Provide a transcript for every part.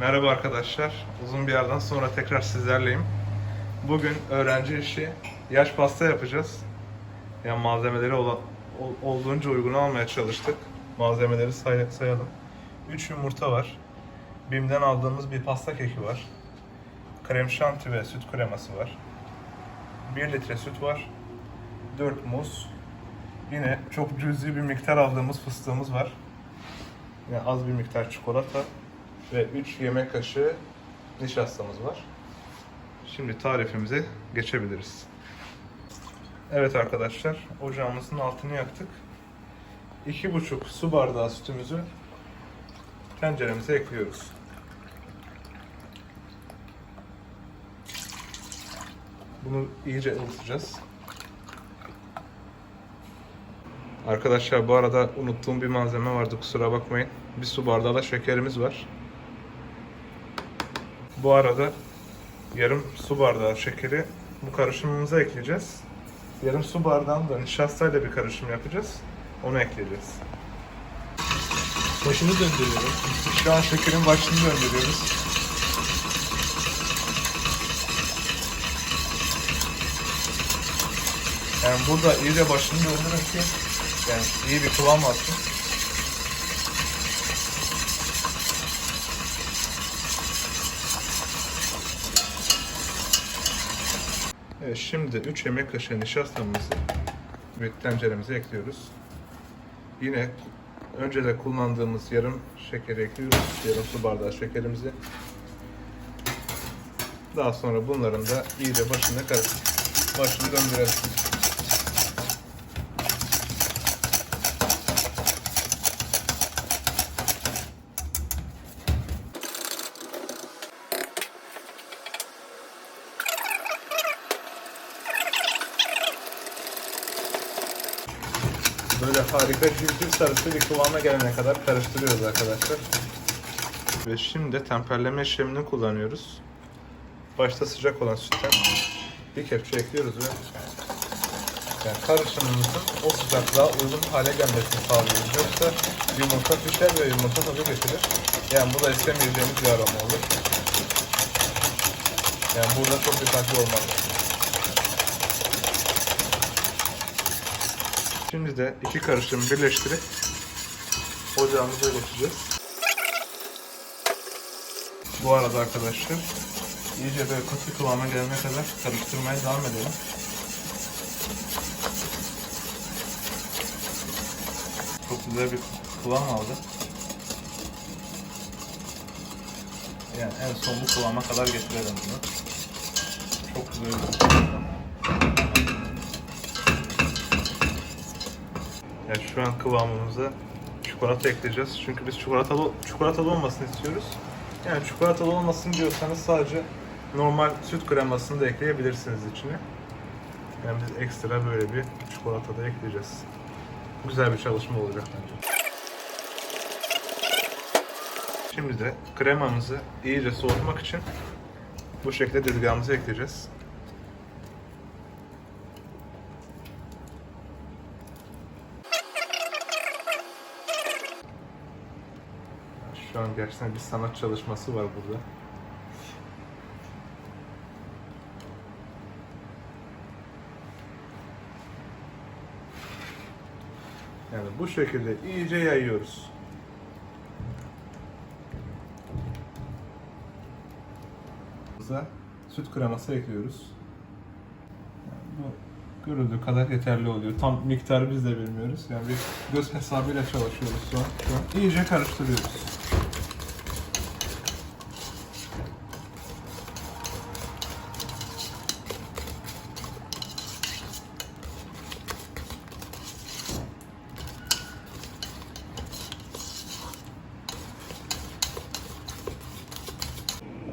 Merhaba arkadaşlar. Uzun bir yerden sonra tekrar sizlerleyim. Bugün öğrenci işi yaş pasta yapacağız. Yani malzemeleri ola- ol- olduğunca uygun almaya çalıştık. Malzemeleri say- sayalım. 3 yumurta var. Bim'den aldığımız bir pasta keki var. Krem şanti ve süt kreması var. 1 litre süt var. 4 muz. Yine çok cüzi bir miktar aldığımız fıstığımız var. Yine az bir miktar çikolata ve 3 yemek kaşığı nişastamız var. Şimdi tarifimize geçebiliriz. Evet arkadaşlar, ocağımızın altını yaktık. 2,5 su bardağı sütümüzü tenceremize ekliyoruz. Bunu iyice ılıtacağız. Arkadaşlar bu arada unuttuğum bir malzeme vardı kusura bakmayın. Bir su bardağı da şekerimiz var. Bu arada yarım su bardağı şekeri bu karışımımıza ekleyeceğiz. Yarım su bardağını da nişastayla bir karışım yapacağız. Onu ekleyeceğiz. Başını döndürüyorum. Şu an şekerin başını döndürüyoruz. Yani burada iyice başını döndürün ki yani iyi bir kıvam alsın. Evet şimdi 3 yemek kaşığı nişastamızı bir tenceremize ekliyoruz. Yine önce de kullandığımız yarım şekeri ekliyoruz. Yarım su bardağı şekerimizi. Daha sonra bunların da iyice başına karışık. Başını döndürelim. Böyle harika sarısı bir kıvama gelene kadar karıştırıyoruz arkadaşlar. Ve şimdi temperleme işlemini kullanıyoruz. Başta sıcak olan sütten bir kepçe ekliyoruz ve yani karışımımızın o sıcaklığa uygun hale gelmesini sağlıyoruz. Yoksa yumurta pişer ve yumurta tadı getirir. Yani bu da istemeyeceğimiz bir aroma olur. Yani burada çok dikkatli olmalıyız. Şimdi de iki karışımı birleştirip ocağımıza geçeceğiz. Bu arada arkadaşlar iyice böyle katı kıvama gelene kadar karıştırmaya devam edelim. Çok güzel bir kıvam aldı. Yani en son bu kıvama kadar getirelim bunu. Çok güzel Yani şu an kıvamımıza çikolata ekleyeceğiz. Çünkü biz çikolatalı çikolatalı olmasını istiyoruz. Yani çikolatalı olmasın diyorsanız sadece normal süt kremasını da ekleyebilirsiniz içine. Yani biz ekstra böyle bir çikolata da ekleyeceğiz. Güzel bir çalışma olacak bence. Şimdi de kremamızı iyice soğutmak için bu şekilde dizgahımıza ekleyeceğiz. Şu an gerçekten bir sanat çalışması var burada. Yani bu şekilde iyice yayıyoruz. Bize süt kreması ekliyoruz. Yani bu görüldüğü kadar yeterli oluyor. Tam miktarı biz de bilmiyoruz. Yani bir göz hesabıyla çalışıyoruz şu an. Şu an iyice karıştırıyoruz.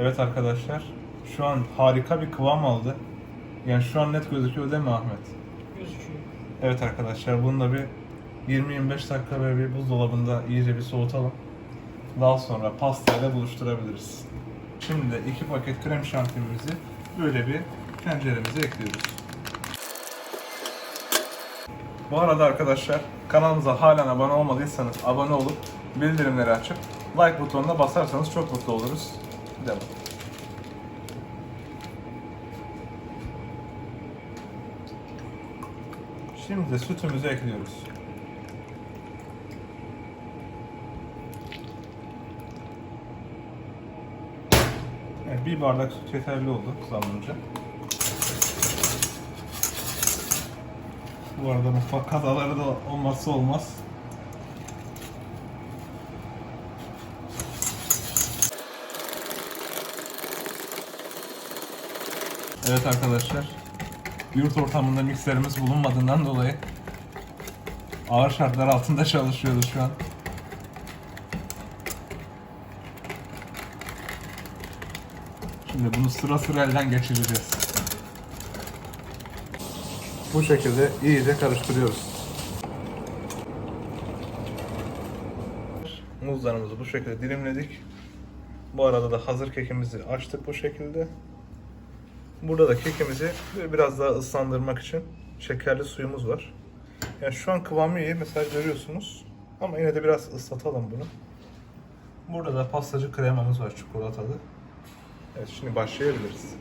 Evet arkadaşlar, şu an harika bir kıvam aldı. Yani şu an net gözüküyor değil mi Ahmet? Gözüküyor. Evet arkadaşlar, bunu da bir 20-25 dakika böyle bir buzdolabında iyice bir soğutalım. Daha sonra pastayla buluşturabiliriz. Şimdi de iki paket krem şantimizi böyle bir tenceremize ekliyoruz. Bu arada arkadaşlar kanalımıza halen abone olmadıysanız abone olup bildirimleri açıp like butonuna basarsanız çok mutlu oluruz. Devam. Şimdi sütümüzü ekliyoruz. Evet, bir bardak süt yeterli oldu kızarınca. Bu arada mutfak kazaları da olmazsa olmaz. Evet arkadaşlar. Yurt ortamında mikserimiz bulunmadığından dolayı ağır şartlar altında çalışıyoruz şu an. Şimdi bunu sıra sıra elden geçireceğiz. Bu şekilde iyice karıştırıyoruz. Muzlarımızı bu şekilde dilimledik. Bu arada da hazır kekimizi açtık bu şekilde. Burada da kekimizi biraz daha ıslandırmak için şekerli suyumuz var. Yani şu an kıvamı iyi. Mesela görüyorsunuz. Ama yine de biraz ıslatalım bunu. Burada da pastacı kremamız var çikolatalı. Evet şimdi başlayabiliriz.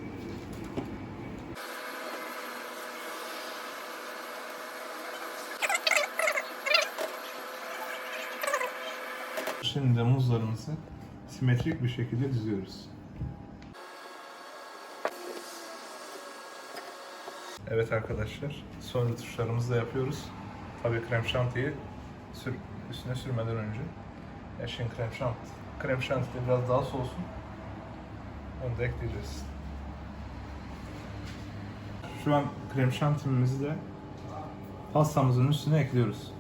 Şimdi muzlarımızı simetrik bir şekilde diziyoruz. Evet arkadaşlar, son rötuşlarımızı da yapıyoruz. Tabii krem şantiyi sür, üstüne sürmeden önce. Ya krem şanti, krem şanti de biraz daha soğusun. Onu da ekleyeceğiz. Şu an krem şantimizi de pastamızın üstüne ekliyoruz.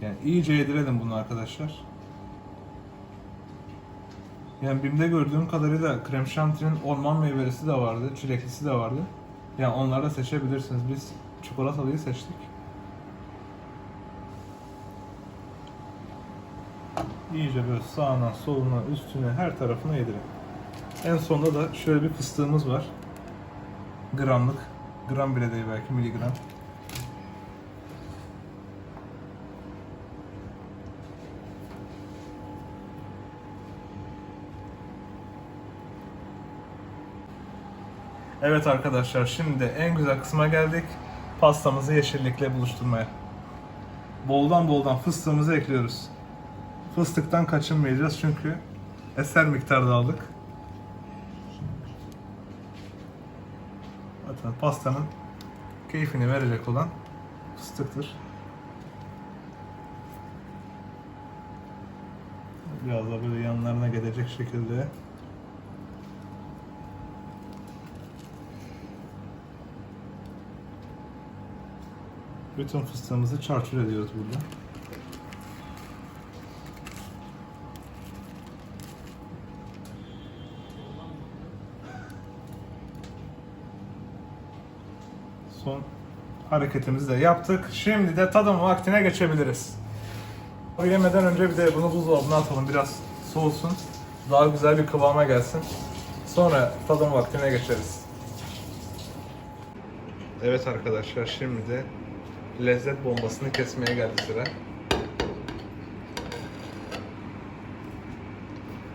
Yani iyice yedirelim bunu arkadaşlar. Yani BİM'de gördüğüm kadarıyla krem şantinin orman meyvelisi de vardı, çileklisi de vardı. Yani onları da seçebilirsiniz. Biz çikolatalıyı seçtik. İyice böyle sağına, soluna, üstüne, her tarafına yedirin. En sonunda da şöyle bir fıstığımız var. Gramlık. Gram bile değil belki miligram. Evet arkadaşlar şimdi en güzel kısma geldik. Pastamızı yeşillikle buluşturmaya. Boldan boldan fıstığımızı ekliyoruz. Fıstıktan kaçınmayacağız çünkü eser miktarda aldık. Zaten pastanın keyfini verecek olan fıstıktır. Biraz da böyle yanlarına gelecek şekilde Bütün fıstığımızı çarçur ediyoruz burada. Son hareketimizi de yaptık. Şimdi de tadım vaktine geçebiliriz. O yemeden önce bir de bunu buzdolabına atalım biraz soğusun. Daha güzel bir kıvama gelsin. Sonra tadım vaktine geçeriz. Evet arkadaşlar şimdi de lezzet bombasını kesmeye geldi sıra.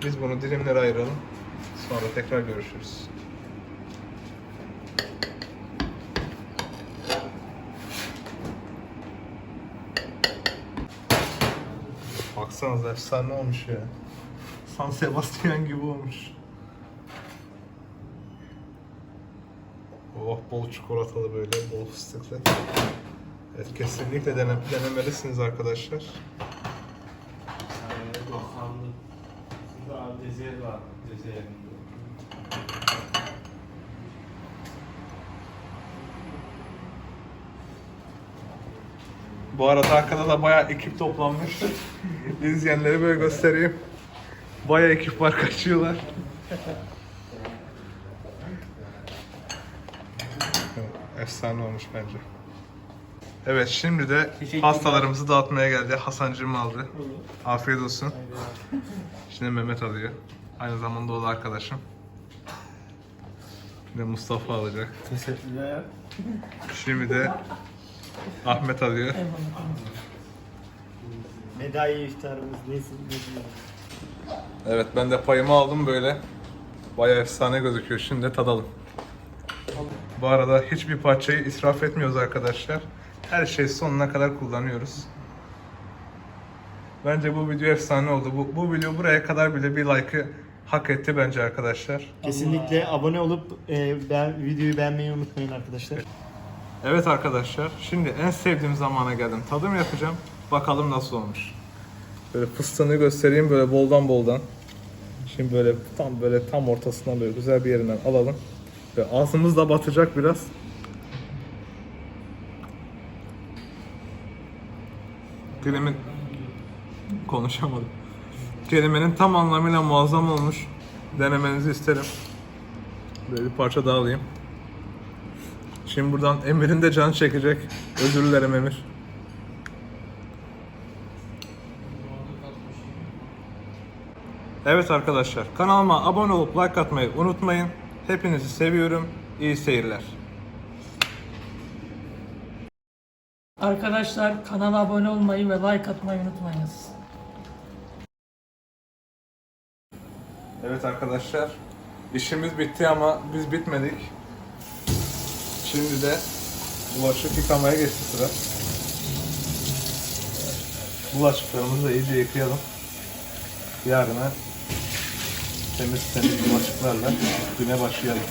Biz bunu dilimlere ayıralım. Sonra tekrar görüşürüz. Baksanıza efsane olmuş ya. San Sebastian gibi olmuş. Oh bol çikolatalı böyle, bol fıstıklı. Evet kesinlikle dene, denemelisiniz arkadaşlar. Var. Cezayir'in. Bu arada arkada da bayağı ekip toplanmış. İzleyenleri böyle göstereyim. Bayağı ekip var kaçıyorlar. Efsane olmuş bence. Evet şimdi de pastalarımızı dağıtmaya geldi. Hasancığım aldı. Afiyet olsun. Şimdi Mehmet alıyor. Aynı zamanda o da arkadaşım. Şimdi Mustafa alacak. Teşekkürler. Şimdi de Ahmet alıyor. Medai iftarımız nesin? Evet ben de payımı aldım böyle. Bayağı efsane gözüküyor. Şimdi tadalım. Bu arada hiçbir parçayı israf etmiyoruz arkadaşlar. Her şeyi sonuna kadar kullanıyoruz. Bence bu video efsane oldu. Bu, bu video buraya kadar bile bir like'ı hak etti bence arkadaşlar. Kesinlikle abone olup e, ben, videoyu beğenmeyi unutmayın arkadaşlar. Evet arkadaşlar, şimdi en sevdiğim zamana geldim. Tadım yapacağım. Bakalım nasıl olmuş. Böyle fıstığını göstereyim böyle boldan boldan. Şimdi böyle tam böyle tam ortasından böyle güzel bir yerinden alalım. Ve ağzımız da batacak biraz. Kelimin konuşamadım. Kelimenin tam anlamıyla muazzam olmuş. Denemenizi isterim. Böyle bir parça daha alayım. Şimdi buradan Emir'in de canı çekecek. Özür dilerim Emir. Evet arkadaşlar kanalıma abone olup like atmayı unutmayın. Hepinizi seviyorum. İyi seyirler. Arkadaşlar kanala abone olmayı ve like atmayı unutmayınız. Evet arkadaşlar işimiz bitti ama biz bitmedik. Şimdi de bulaşık yıkamaya geçti sıra. Bulaşıklarımızı da iyice yıkayalım. Yarına temiz temiz bulaşıklarla güne başlayalım.